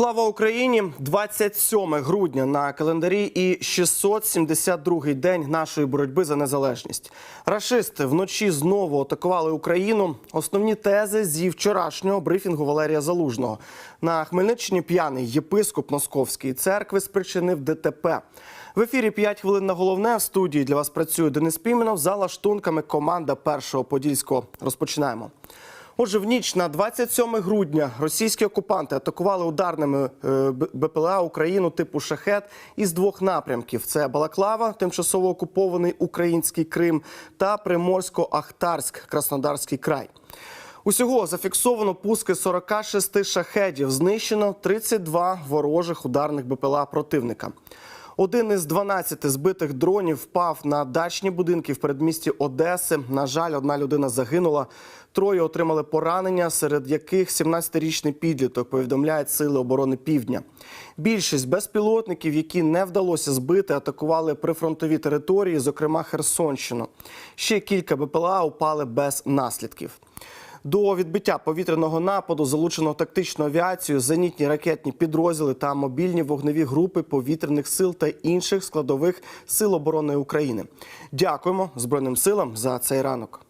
Слава Україні! 27 грудня на календарі і 672-й день нашої боротьби за незалежність. Рашисти вночі знову атакували Україну. Основні тези зі вчорашнього брифінгу Валерія Залужного на Хмельниччині. П'яний єпископ Московської церкви спричинив ДТП. В ефірі 5 хвилин на головне в студії для вас працює Денис Піменов. За лаштунками команда першого подільського. Розпочинаємо. Отже, в ніч на 27 грудня російські окупанти атакували ударними е, БПЛА Україну типу шахет із двох напрямків: це Балаклава, тимчасово окупований український Крим, та Приморсько-Ахтарськ, Краснодарський край. Усього зафіксовано пуски 46 шахедів. Знищено 32 ворожих ударних БПЛА противника. Один із 12 збитих дронів впав на дачні будинки в передмісті Одеси. На жаль, одна людина загинула. Троє отримали поранення, серед яких 17-річний підліток повідомляють сили оборони Півдня. Більшість безпілотників, які не вдалося збити, атакували прифронтові території, зокрема Херсонщину. Ще кілька БПЛА упали без наслідків. До відбиття повітряного нападу залучено тактичну авіацію, зенітні ракетні підрозділи та мобільні вогневі групи повітряних сил та інших складових сил оборони України. Дякуємо Збройним силам за цей ранок.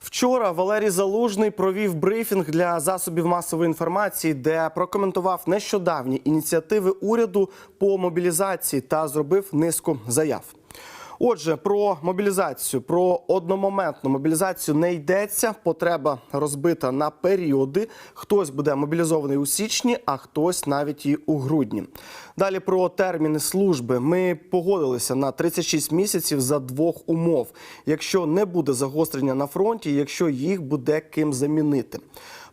Вчора Валерій Залужний провів брифінг для засобів масової інформації, де прокоментував нещодавні ініціативи уряду по мобілізації та зробив низку заяв. Отже, про мобілізацію, про одномоментну мобілізацію не йдеться. Потреба розбита на періоди. Хтось буде мобілізований у січні, а хтось навіть і у грудні. Далі про терміни служби. Ми погодилися на 36 місяців за двох умов, якщо не буде загострення на фронті, якщо їх буде ким замінити.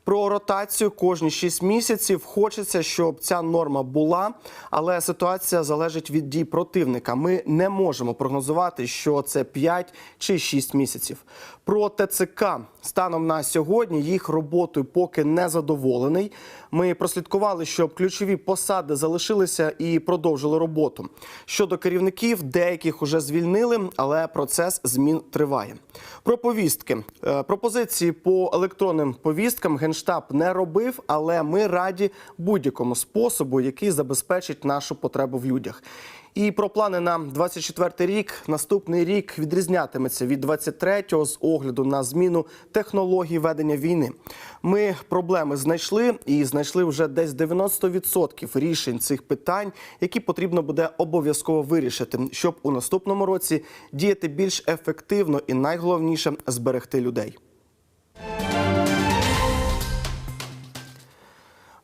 Про ротацію кожні 6 місяців хочеться, щоб ця норма була, але ситуація залежить від дій противника. Ми не можемо прогнозувати, що це 5 чи 6 місяців. Про ТЦК станом на сьогодні їх роботою поки не задоволений. Ми прослідкували, щоб ключові посади залишилися і продовжили роботу. Щодо керівників, деяких уже звільнили, але процес змін триває. Про повістки Е, пропозиції по електронним повісткам генштаб не робив, але ми раді будь-якому способу, який забезпечить нашу потребу в людях. І про плани на 24 рік. Наступний рік відрізнятиметься від 23-го з огляду на зміну технологій ведення війни. Ми проблеми знайшли і знайшли вже десь 90% рішень цих питань, які потрібно буде обов'язково вирішити, щоб у наступному році діяти більш ефективно і найголовніше зберегти людей.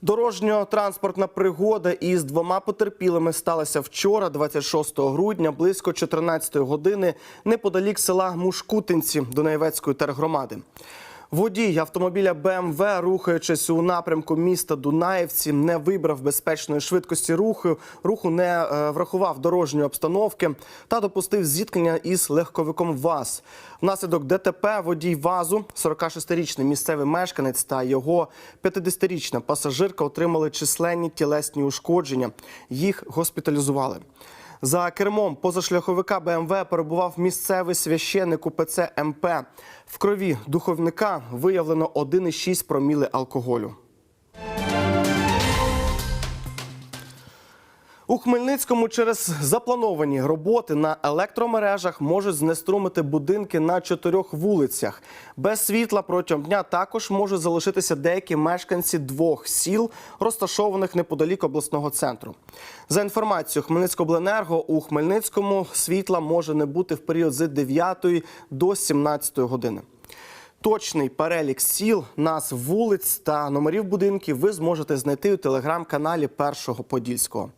Дорожньо-транспортна пригода із двома потерпілими сталася вчора, 26 грудня, близько 14 години, неподалік села Мушкутинці Дунаєвецької тергромади. Водій автомобіля БМВ, рухаючись у напрямку міста Дунаєвці, не вибрав безпечної швидкості руху, руху не е, врахував дорожньої обстановки та допустив зіткнення із легковиком ВАЗ. Внаслідок ДТП водій ВАЗу, 46-річний місцевий мешканець та його 50-річна пасажирка отримали численні тілесні ушкодження. Їх госпіталізували. За кермом позашляховика БМВ перебував місцевий священник УПЦ МП. В крові духовника виявлено 1,6 проміли алкоголю. У Хмельницькому через заплановані роботи на електромережах можуть знеструмити будинки на чотирьох вулицях. Без світла протягом дня також можуть залишитися деякі мешканці двох сіл, розташованих неподалік обласного центру. За інформацією Хмельницькобленерго, у Хмельницькому світла може не бути в період з 9 до 17 години. Точний перелік сіл, назв вулиць та номерів будинків ви зможете знайти у телеграм-каналі Першого Подільського.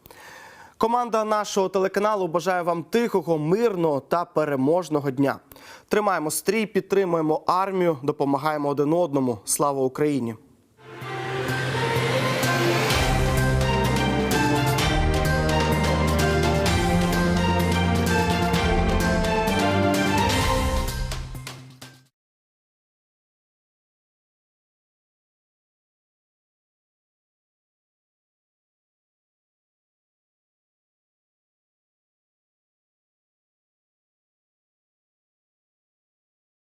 Команда нашого телеканалу бажає вам тихого, мирного та переможного дня. Тримаємо стрій, підтримуємо армію, допомагаємо один одному. Слава Україні!